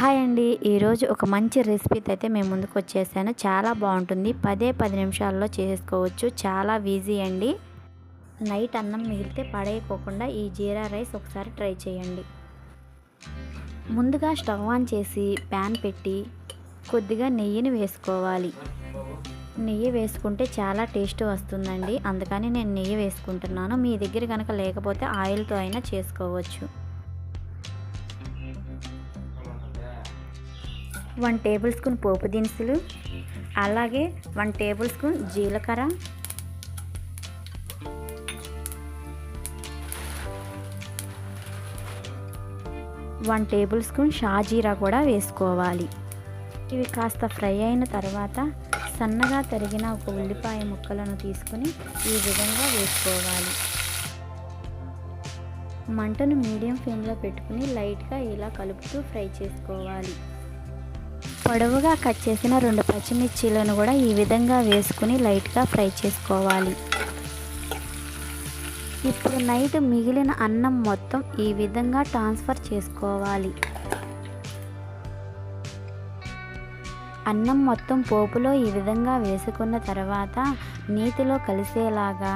Hi అండి. ఈరోజు ఒక మంచి రెసిపీతో అయితే మేము ముందుకు వచ్చేసాను. చాలా బాగుంటుంది. పదే పది నిమిషాల్లో చేసుకోవచ్చు. చాలా ఈజీ అండి. నైట్ అన్నం మిగిలితే పడేయకోకుండా ఈ జీరా రైస్ ఒకసారి ట్రై చేయండి. ముందుగా స్టవ్ ఆన్ చేసి ప్యాన్ పెట్టి కొద్దిగా నెయ్యిని వేసుకోవాలి. నెయ్యి వేసుకుంటే చాలా టేస్ట్ వస్తుందండి. అందుకని నేను నెయ్యి వేసుకుంటున్నాను. మీ దగ్గర కనుక లేకపోతే ఆయిల్తో అయినా చేసుకోవచ్చు. వన్ టేబుల్ స్పూన్ పోపు దినుసులు అలాగే వన్ టేబుల్ స్పూన్ జీలకర్ర. వన్ టేబుల్ స్పూన్ షాజీరా కూడా వేసుకోవాలి. ఇవి కాస్త ఫ్రై అయిన తర్వాత సన్నగా తరిగిన ఒక ఉల్లిపాయ ముక్కలను తీసుకుని ఈ విధంగా వేసుకోవాలి. మంటను మీడియం ఫ్లేమ్లో పెట్టుకుని లైట్గా ఇలా కలుపుతూ ఫ్రై చేసుకోవాలి. పొడవుగా కట్ చేసిన రెండు పచ్చిమిర్చీలను కూడా ఈ విధంగా వేసుకుని లైట్గా ఫ్రై చేసుకోవాలి. ఇప్పుడు నైట్ మిగిలిన అన్నం మొత్తం ఈ విధంగా ట్రాన్స్ఫర్ చేసుకోవాలి. అన్నం మొత్తం పోపులో ఈ విధంగా వేసుకున్న తర్వాత నీతిలో కలిసేలాగా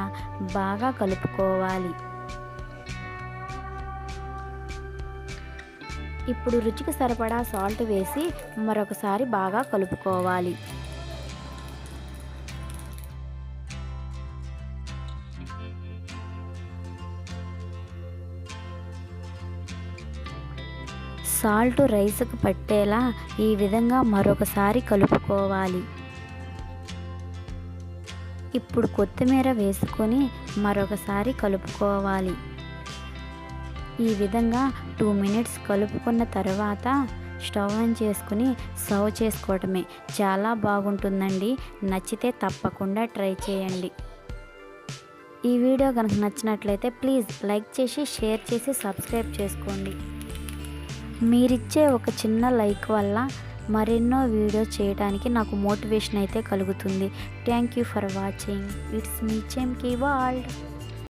బాగా కలుపుకోవాలి. ఇప్పుడు రుచికి సరిపడా సాల్ట్ వేసి మరొకసారి బాగా కలుపుకోవాలి. సాల్ట్ రైస్కు పట్టేలా ఈ విధంగా మరొకసారి కలుపుకోవాలి. ఇప్పుడు కొత్తిమీర వేసుకొని మరొకసారి కలుపుకోవాలి. ఈ విధంగా టూ మినిట్స్ కలుపుకున్న తర్వాత స్టవ్ ఆన్ చేసుకుని సర్వ్ చేసుకోవటమే. చాలా బాగుంటుందండి. నచ్చితే తప్పకుండా ట్రై చేయండి. ఈ వీడియో కనుక నచ్చినట్లయితే ప్లీజ్ లైక్ చేసి షేర్ చేసి సబ్స్క్రైబ్ చేసుకోండి. మీరిచ్చే ఒక చిన్న లైక్ వల్ల మరెన్నో వీడియో చేయడానికి నాకు మోటివేషన్ అయితే కలుగుతుంది. Thank you for watching. It's me Chemki world